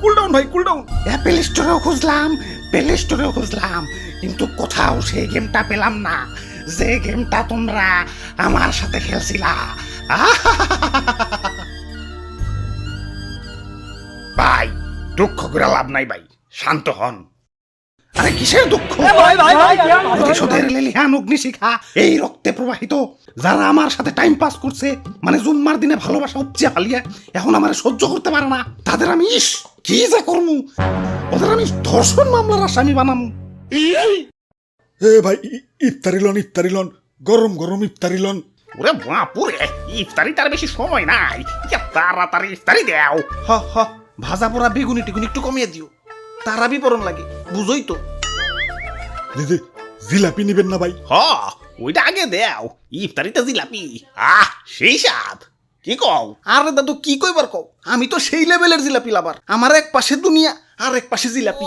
কুল down ভাই cool down Apple স্টোরেও খুঁজলাম প্লে স্টোরেও খুঁজলাম কিন্তু কোথাও সেই গেমটা পেলাম না। যে গেমটা তোমরা আমার সাথে খেলছিলা। ভাই দুঃখ করে লাভ নাই ভাই শান্ত হন। আরে কিসের দুঃখ? প্রতিশোধের লেলিহান অগ্নিশিখা এই রক্তে প্রবাহিত যারা আমার সাথে টাইম পাস করছে মানে জুম্মার দিনে ভালোবাসা উপচে ফালিয়ে এখন আমার সহ্য করতে পারে না। তাদের আমি ইস! কি যে করমু? ওদের আমি ধর্ষণ মামলার আসামি বানামু। এ ভাই ইফতারি লন ইফতারি লন গরম গরম ইফতারি লন। ওরে বাপুরে ইফতারি তার বেশি সময় নাই। তাড়াতাড়ি ইফতারি দেও। হ হ ভাজা পোড়া বেগুনি টেগুনি একটু কমিয়ে দিও। তারা বিবরণ লাগে বুঝোই তো। দিদি জিলাপি নিবেন না ভাই। হ ওইটা আগে দেও। ইফতারিতে জিলাপি। আহ সেই স্বাদ। কি কও? আরে দাদু কি কইবার কও? আমি তো সেই লেভেলের জিলাপি লাভার। আমার এক পাশে দুনিয়া আর এক পাশে জিলাপি।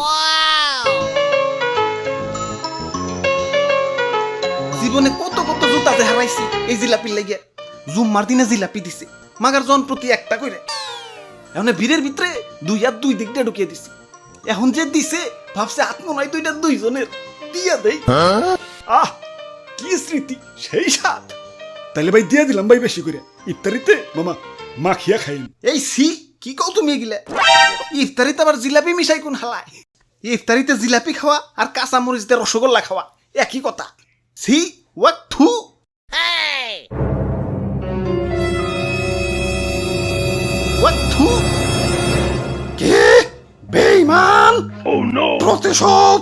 জীবনে কত কত জুতা যে হারাইছি এই জিলাপির লাগিয়া জুম্মার দিনে জিলাপি দিছে মাগার জন প্রতি একটা কইরে। এখন ভিড়ের ভিতরে দুই আর দুই দিক দিয়ে ঢুকিয়ে দিছি। এখন যে দিছে ভাবছে আত্ম আত্মনয় দুইটা দুইজনের। দিয়া দেই। আহ কি স্মৃতি সেই স্বাদ। তাহলে ভাই দিয়ে দিলাম ভাই বেশি করে। ইফতারিতে মামা মাখিয়া খাইন এই সি কি কও তুমি এগুলা? ইফতারিতে আবার জিলাপি মিশাই কোন হালায়? ইফতারিতে জিলাপি খাওয়া আর কাঁচা মরিচ দিয়ে রসগোল্লা খাওয়া একই কথা। সি ওয়াক থু। ওয়াক থু। কে? বেইমান প্রতিশোধ!